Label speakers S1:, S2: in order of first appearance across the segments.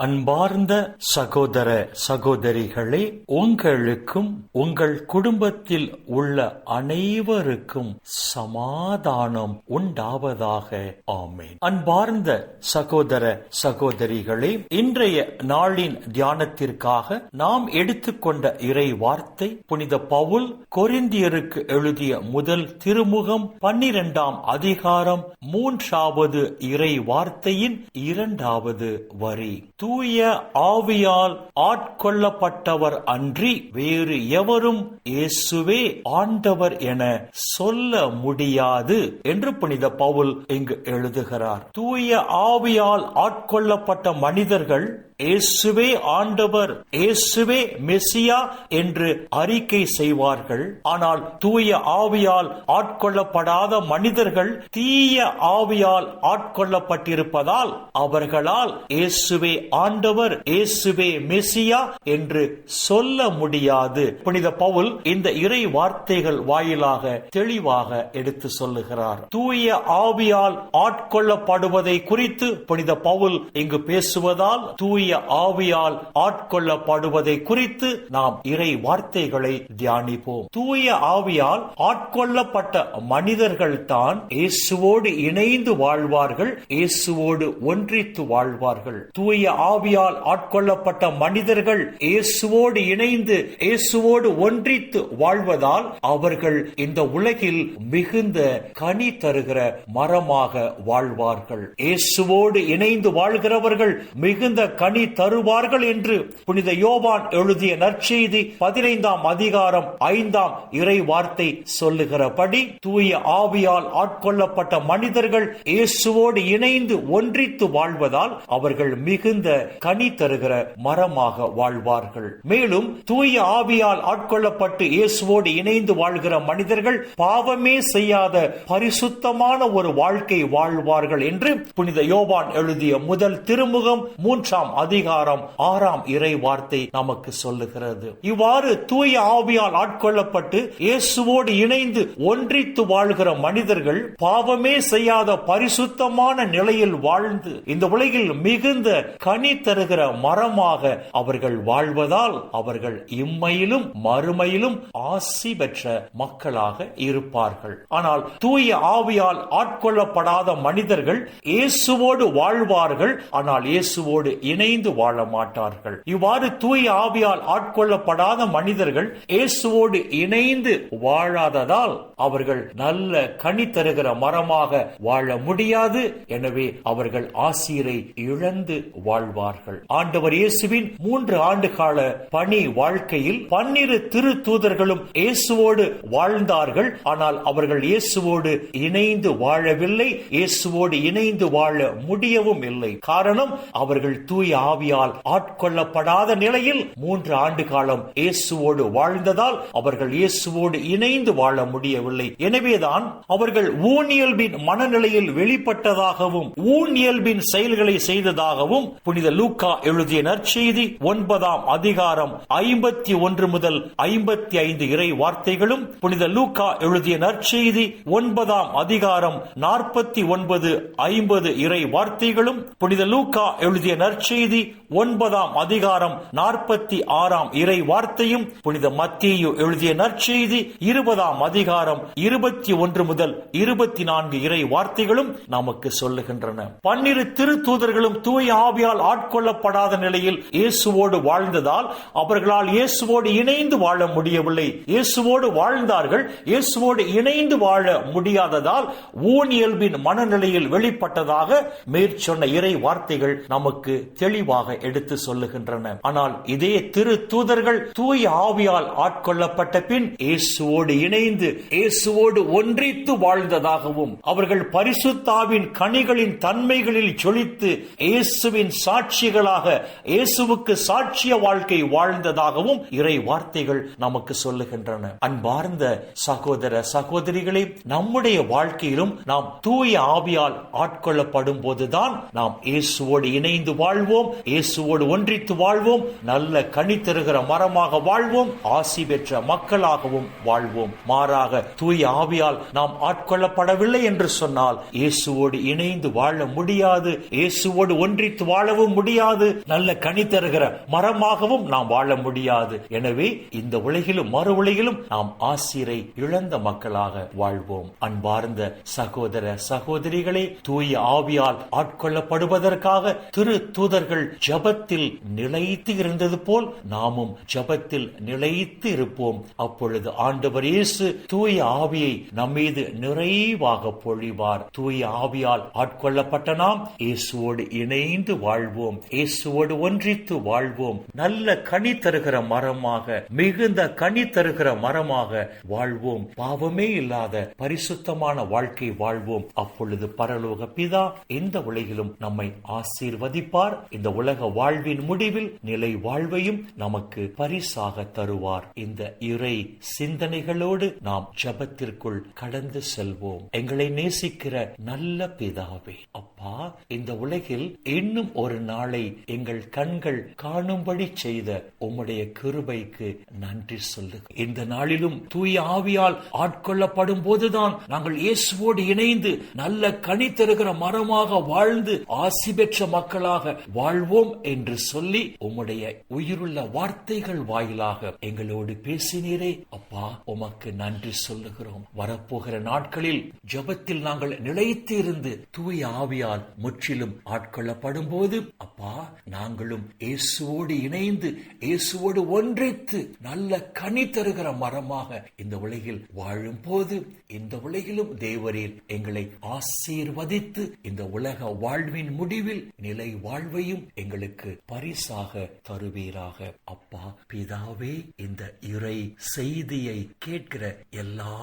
S1: அன்பார்ந்த சகோதர சகோதரிகளே உங்களுக்கும் உங்கள் குடும்பத்தில் உள்ள அனைவருக்கும் சமாதானம் உண்டாவதாக. ஆமேன். அன்பார்ந்த சகோதர சகோதரிகளே இன்றைய நாளின் தியானத்திற்காக நாம் எடுத்துக்கொண்ட இறை வார்த்தை புனித பவுல் கொரிந்தியருக்கு எழுதிய முதல் திருமுகம் பன்னிரெண்டாம் அதிகாரம் மூன்றாவது இறை வார்த்தையின் இரண்டாவது வரி. தூய ஆவியால் ஆட்கொள்ளப்பட்டவர் அன்றி வேறு எவரும் இயேசுவே ஆண்டவர் என சொல்ல முடியாது என்று புனித பவுல் இங்கு எழுதுகிறார். தூய ஆவியால் ஆட்கொள்ளப்பட்ட மனிதர்கள் இயேசுவே ஆண்டவர் இயேசுவே மெசியா என்று அறிக்கை செய்வார்கள். ஆனால் தூய ஆவியால் ஆட்கொள்ளப்படாத மனிதர்கள் தீய ஆவியால் ஆட்கொள்ளப்பட்டிருப்பதால் அவர்களால் இயேசுவே ஆண்டவர் இயேசுவே மெசியா என்று சொல்ல முடியாது. புனித பவுல் இந்த இறை வார்த்தைகள் வாயிலாக தெளிவாக எடுத்து சொல்லுகிறார். தூய ஆவியால் ஆட்கொள்ளப்படுவதை குறித்து புனித பவுல் இங்கு பேசுவதால் தூய ஆவியால் ஆட்கொள்ளப்படுவதை குறித்து நாம் இறை வார்த்தைகளை தியானிப்போம். தூய ஆவியால் ஆட்கொள்ளப்பட்ட மனிதர்கள் தான் இயேசுவோடு இணைந்து வாழ்வார்கள் இயேசுவோடு ஒன்றித்து வாழ்வார்கள். தூய ஆவியால் ஆட்கொள்ளப்பட்ட மனிதர்கள் இயேசுவோடு இணைந்து இயேசுவோடு ஒன்றித்து வாழ்வதால் அவர்கள் இந்த உலகில் மிகுந்த கனி தருகிற மரமாக வாழ்வார்கள். இயேசுவோடு இணைந்து வாழ்கிறவர்கள் மிகுந்த கனி வழி தருவார்கள் என்று புனித யோவான் எழுதிய நற்செய்தி பதினைந்தாம் அதிகாரம் ஐந்தாம் இறை வார்த்தை சொல்லுகிறபடி தூய ஆவியால் ஆட்கொள்ளப்பட்ட மனிதர்கள் இயேசுவோடு இணைந்து ஒன்றித்து வாழ்வதால் அவர்கள் மிகுந்த கனி தருகிற மரமாக வாழ்வார்கள். மேலும் தூய ஆவியால் ஆட்கொள்ளப்பட்டு இயேசுவோடு இணைந்து வாழ்கிற மனிதர்கள் பாவமே செய்யாத பரிசுத்தமான ஒரு வாழ்க்கை வாழ்வார்கள் என்று புனித யோவான் எழுதிய முதல் திருமுகம் மூன்றாம் அதிகாரம் ஆறாம் இறை வார்த்தை நமக்கு சொல்லுகிறது. இவ்வாறு தூய ஆவியால் ஆட்கொள்ளப்பட்டு இயேசுவோடு இணைந்து ஒன்றித்து வாழ்கிற மனிதர்கள் பாவமே செய்யாத பரிசுத்தமான நிலையில் வாழ்ந்து இந்த உலகில் மிகுந்த கனி தருகிற மரமாக அவர்கள் வாழ்வதால் அவர்கள் இம்மையிலும் மறுமையிலும் ஆசி பெற்ற மக்களாக இருப்பார்கள். ஆனால் தூய ஆவியால் ஆட்கொள்ளப்படாத மனிதர்கள் இயேசுவோடு வாழ்வார்கள். ஆனால் இயேசுவோடு இணை இணைந்து வாழ மாட்டார்கள் இவ்வாறு தூய் ஆவியால் ஆட்கொள்ளப்படாத மனிதர்கள் இயேசுவோடு இணைந்து வாழாததால் அவர்கள் நல்ல கனி தருகிற மரமாக வாழ முடியாது. எனவே அவர்கள் ஆசிரியரை இழந்து வாழ்வார்கள். ஆண்டவர் இயேசுவின் மூன்று ஆண்டு கால பணி வாழ்க்கையில் பன்னிரு திரு தூதர்களும் இயேசுவோடு வாழ்ந்தார்கள். ஆனால் அவர்கள் இயேசுவோடு இணைந்து வாழவில்லை. இயேசுவோடு இணைந்து வாழ முடியவும் இல்லை. காரணம் அவர்கள் தூய ஆவியால் ஆட்கொள்ளப்படாத நிலையில் மூன்று ஆண்டு காலம் இயேசுவோடு வாழ்ந்ததால் அவர்கள் இயேசுவோடு இணைந்து வாழ முடியவில்லை. எனவேதான் அவர்கள் ஊனியல்பின் மனநிலையில் வெளிப்பட்டதாகவும் ஊனியல்பின் செயல்களை செய்ததாகவும் புனித லூக்கா எழுதிய நற்செய்தி ஒன்பதாம் அதிகாரம் ஐம்பத்தி ஒன்று முதல் ஐம்பத்தி ஐந்து இறை வார்த்தைகளும் புனித லூக்கா எழுதிய நற்செய்தி ஒன்பதாம் அதிகாரம் நாற்பத்தி ஒன்பது ஐம்பது இறை வார்த்தைகளும் புனித லூக்கா எழுதிய நற்செய்தி ஒன்பதாம் அதிகாரம் நாற்பத்தி ஆறாம் இறை வார்த்தையும் புனித மத்தியு எழுதிய நற்செய்தி இருபதாம் அதிகாரம் இருபத்தி ஒன்று முதல் இருபத்தி நான்கு இறை வார்த்தைகளும் நமக்கு சொல்லுகின்றன. பன்னிரு திரு தூதர்களும் தூய ஆவியால் ஆட்கொள்ளப்படாத நிலையில் இயேசுவோடு வாழ்ந்ததால் அவர்களால் இயேசுவோடு இணைந்து வாழ முடியவில்லை. இயேசுவோடு வாழ்ந்தார்கள். இயேசுவோடு இணைந்து வாழ முடியாததால் ஊனியல்பின் மனநிலையில் வெளிப்பட்டதாக மேற்சொன்ன இறை வார்த்தைகள் நமக்கு தெளிவு தெளிவாக எடுத்து சொல்லுகின்றன. ஆனால் இதே திரு தூதர்கள் தூய் ஆவியால் ஆட்கொள்ளப்பட்ட பின் இயேசுவோடு இணைந்து இயேசுவோடு ஒன்றித்து வாழ்ந்ததாகவும் அவர்கள் பரிசுத்தாவின் கனிகளின் தன்மைகளில் ஜொலித்து இயேசுவின் சாட்சிகளாக இயேசுவுக்கு சாட்சிய வாழ்க்கை வாழ்ந்ததாகவும் இறை வார்த்தைகள் நமக்கு சொல்லுகின்றன. அன்பார்ந்த சகோதர சகோதரிகளே நம்முடைய வாழ்க்கையிலும் நாம் தூய ஆவியால் ஆட்கொள்ளப்படும் போதுதான் நாம் இயேசுவோடு இணைந்து வாழ்வோம். இயேசுவோடு ஒன்றித்து வாழ்வோம். நல்ல கனி தருகிற மரமாக வாழ்வோம். ஆசி பெற்ற மக்களாகவும் வாழ்வோம். மாறாக தூய ஆவியால் நாம் ஆட்கொள்ளப்படவில்லை என்று சொன்னால் இயேசுவோடு இணைந்து வாழ முடியாது. இயேசுவோடு ஒன்றித்து வாழவும் வாழவும் முடியாது. நல்ல கனி தருகிற மரமாகவும் நாம் வாழ முடியாது. எனவே இந்த உலகிலும் மறு உலகிலும் நாம் ஆசிரை இழந்த மக்களாக வாழ்வோம். அன்பார்ந்த சகோதர சகோதரிகளே தூய ஆவியால் ஆட்கொள்ளப்படுவதற்காக திரு தூதர்கள் அவர்கள் ஜபத்தில் நிலைத்து இருந்தது போல் நாமும் ஜபத்தில் நிலைத்து இருப்போம் அப்பொழுது ஆண்டவர் இயேசு தூய ஆவியை நம்மீது நிறைவாக பொழிவார். தூய ஆவியால் ஆட்கொள்ளப்பட்ட நாம் இயேசுவோடு இணைந்து வாழ்வோம். இயேசுவோடு ஒன்றித்து வாழ்வோம். நல்ல கனி தருகிற மரமாக மிகுந்த கனி தருகிற மரமாக வாழ்வோம். பாவமே இல்லாத பரிசுத்தமான வாழ்க்கை வாழ்வோம். அப்பொழுது பரலோக பிதா இந்த உலகிலும் நம்மை ஆசீர்வதிப்பார். இந்த உலக வாழ்வின் முடிவில் நிலை வாழ்வையும் நமக்கு பரிசாக தருவார். இந்த இறை சிந்தனைகளோடு நாம் ஜபத்திற்குள் கடந்து செல்வோம். எங்களை நேசிக்கிற நல்ல பிதாவே அப்பா இந்த உலகில் இன்னும் ஒரு நாளை எங்கள் கண்கள் காணும்படி செய்த உம்முடைய கிருபைக்கு நன்றி சொல்லு இந்த நாளிலும் தூய ஆவியால் ஆட்கொள்ளப்படும் போதுதான் நாங்கள் இயேசுவோடு இணைந்து நல்ல கனி தருகிற மரமாக வாழ்ந்து ஆசி பெற்ற மக்களாக வாழ் வாழ்வோம் என்று சொல்லி உம்முடைய உயிருள்ள வார்த்தைகள் வாயிலாக எங்களோடு பேசினீரே. அப்பா உமக்கு நன்றி சொல்லுகிறோம். வரப்போகிற நாட்களில் ஜபத்தில் நாங்கள் நிலைத்து இருந்து தூய ஆவியால் முற்றிலும் ஆட்கொள்ளப்படும் போது அப்பா நாங்களும் இயேசுவோடு இணைந்து இயேசுவோடு ஒன்றித்து நல்ல கனி தருகிற மரமாக இந்த உலகில் வாழும் போது இந்த உலகிலும் தேவரீர் எங்களை ஆசீர்வதித்து இந்த உலக வாழ்வின் முடிவில் நிலை வாழ்வையும் எங்களுக்கு பரிசாக தருவீராக. அப்பா பிதாவே இந்த இறை செய்தியை கேட்கிற எல்லா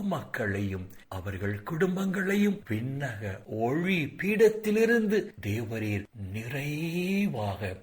S1: மக்களையும் அவர்கள் குடும்பங்களையும் விண்ணக ஒளி பீடத்திலிருந்து தேவரீர் நிறைவாக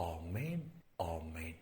S1: ஆமேன் ஆமேன்